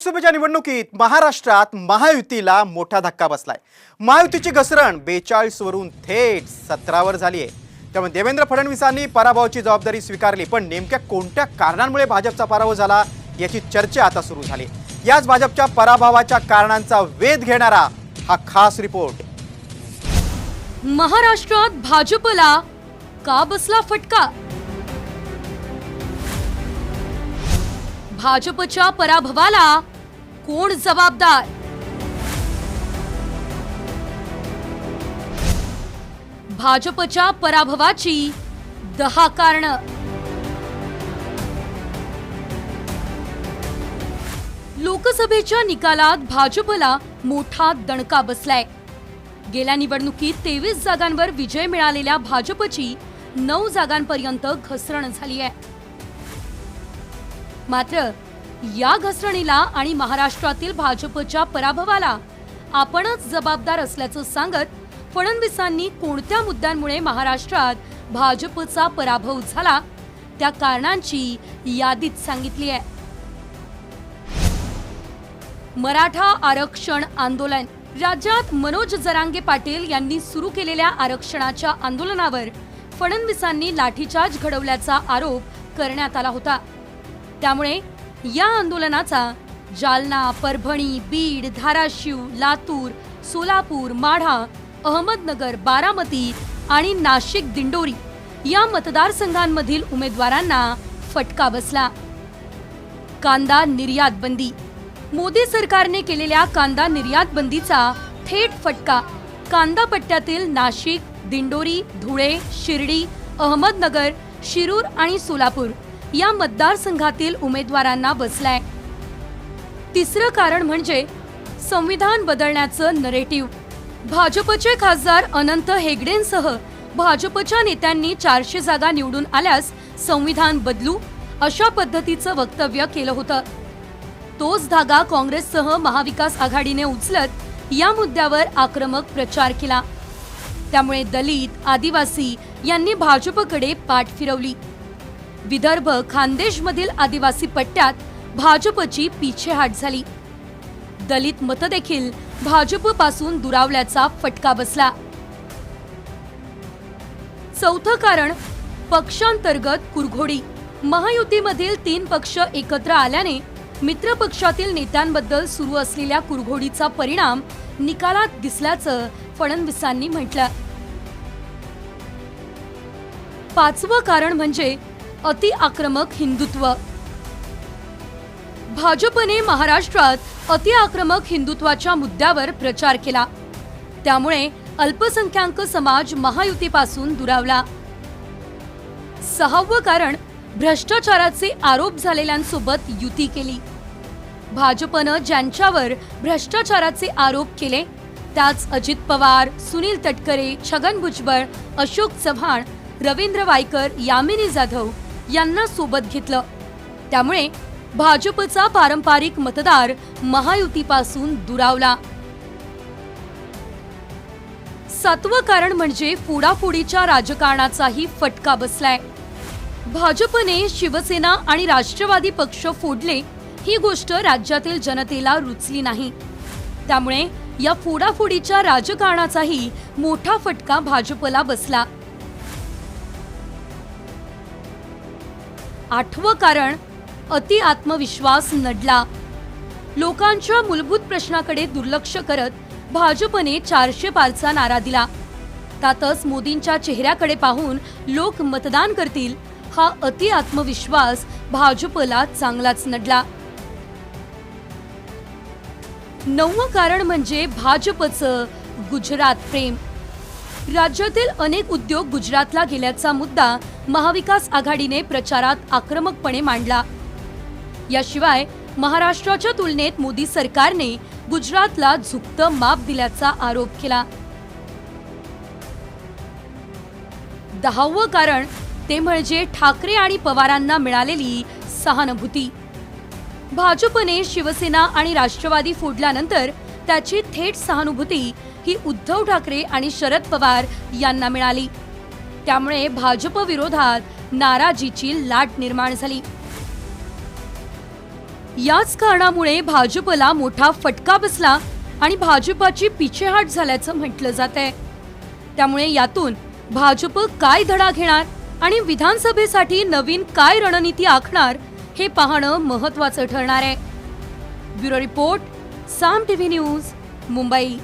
लोकसभेच्या निवडणुकीत महाराष्ट्रात महायुतीला मोठा धक्का बसलाय. महायुतीची घसरण बेचाळीस वरून थेट सतरावर झाली आहे त्यामुळे देवेंद्र फडणवीसांनी पराभवाची जबाबदारी स्वीकारली पण नेमक्या कोणत्या कारणांमुळे भाजपचा पराभव झाला याची चर्चा आता सुरू झाली. याच भाजपच्या पराभवाच्या कारणांचा वेध घेणारा हा खास रिपोर्ट. महाराष्ट्रात भाजपला का बसला फटका? भाजपच्या पराभवाला कोण जबाबदार? भाजपच्या पराभवाची दहा कारण. लोकसभेच्या निकालात भाजपला मोठा दणका बसलाय. गेल्या निवडणुकीत तेवीस जागांवर विजय मिळालेल्या भाजपची नऊ जागांपर्यंत घसरण झाली आहे मात्र या घसरणीला आणि महाराष्ट्रातील भाजपच्या पराभवाला आपणच जबाबदार असल्याचं सांगत फडणवीसांनी कोणत्या मुद्द्यांमुळे महाराष्ट्रात भाजपचा पराभव झाला त्या कारणांची यादीत सांगितली आहे. मराठा आरक्षण आंदोलन. राज्यात मनोज जरांगे पाटील यांनी सुरू केलेल्या आरक्षणाच्या आंदोलनावर फडणवीसांनी लाठीचार्ज घडवल्याचा आरोप करण्यात आला होता. त्यामुळे या आंदोलनाचा जालना परभणी बीड धाराशिव लातूर सोलापूर माढा अहमदनगर बारामती आणि नाशिक दिंडोरी या मतदारसंघांमधील उमेदवारांना फटका बसला. कांदा निर्यात बंदी मोदी सरकारने केलेल्या कांदा निर्यात बंदीचा थेट फटका. कांदा पट्ट्यातील नाशिक दिंडोरी धुळे शिर्डी अहमदनगर शिरूर आणि सोलापूर या मतदारसंघातील उमेदवारांना बसलाय. तिसरं कारण म्हणजे संविधान बदलण्याचं नरेटिव्ह भाजपचे खासदार अनंत हेगडेंसह भाजपच्या नेत्यांनी चारशे जागा निवडून आल्यास संविधान बदलू अशा पद्धतीचं वक्तव्य केलं होतं. तोच धागा काँग्रेससह महाविकास आघाडीने उचलत या मुद्द्यावर आक्रमक प्रचार केला. त्यामुळे दलित आदिवासी यांनी भाजपकडे पाठ फिरवली. विदर्भ खानदेशमधील आदिवासी पट्ट्यात भाजपची पिछेहाट झाली. दलित मत देखील भाजपपासून दुरावल्याचा फटका बसला. चौथं कारण पक्षांतर्गत कुरघोडी. महायुतीमधील तीन पक्ष एकत्र आल्याने मित्र पक्षातील नेत्यांबद्दल सुरू असलेल्या कुरघोडीचा परिणाम निकालात दिसल्याचं फडणवीसांनी म्हटलं. पाचवं कारण म्हणजे अति आक्रमक हिंदुत्व. भाजपने महाराष्ट्रात अति आक्रमक हिंदुत्वाच्या मुद्द्यावर प्रचार केला. त्यामुळे अल्पसंख्याक समाज महायुतीपासून दुरावला. सहावं कारण भ्रष्टाचाराचे आरोप झालेल्यांसोबत युती केली. भाजपनं ज्यांच्यावर भ्रष्टाचाराचे आरोप केले त्याच अजित पवार सुनील तटकरे छगन भुजबळ अशोक चव्हाण रवींद्र वायकर यामिनी जाधव यांना सोबत घेतलं. त्यामुळे भाजपचा पारंपरिक मतदार महायुतीपासून दुरावला. सातवं कारण म्हणजे फोडाफोडीच्या राजकारणाचाही फटका बसलाय. भाजपने शिवसेना आणि राष्ट्रवादी पक्ष फोडले ही गोष्ट राज्यातील जनतेला रुचली नाही. त्यामुळे या फोडाफोडीच्या राजकारणाचाही मोठा फटका भाजपला बसला. आठवं कारण अति आत्मविश्वास नडला. लोकांच्या मूलभूत प्रश्नाकडे दुर्लक्ष करत भाजपने चारशे पारचा नारा दिला. त्यातच मोदींच्या चेहऱ्याकडे पाहून लोक मतदान करतील हा अति आत्मविश्वास भाजपला चांगलाच नडला. नववं कारण म्हणजे भाजपचं गुजरात प्रेम. राज्यातील अनेक उद्योग गुजरातला गेल्याचा मुद्दा महाविकास आघाडीने प्रचारात आक्रमकपणे मांडला. याशिवाय महाराष्ट्राच्या तुलनेत मोदी सरकारने गुजरातला झुकतं माप दिल्याचा आरोप केला. दहावं कारण ते म्हणजे ठाकरे आणि पवारांना मिळालेली सहानुभूती. भाजपने शिवसेना आणि राष्ट्रवादी फोडल्यानंतर त्याची थेट सहानुभूती ही उद्धव ठाकरे आणि शरद पवार यांना मिळाली. त्यामुळे भाजप विरोधात नाराजीची लाट निर्माण झाली. याच कारणामुळे भाजपला मोठा फटका बसला आणि भाजपाची पिछेहाट झाल्याचं म्हटलं जात आहे त्यामुळे यातून भाजप काय धडा घेणार आणि विधानसभेसाठी नवीन काय रणनीती आखणार हे पाहणं महत्वाचं ठरणार आहे. Bureau report Saam TV news Mumbai.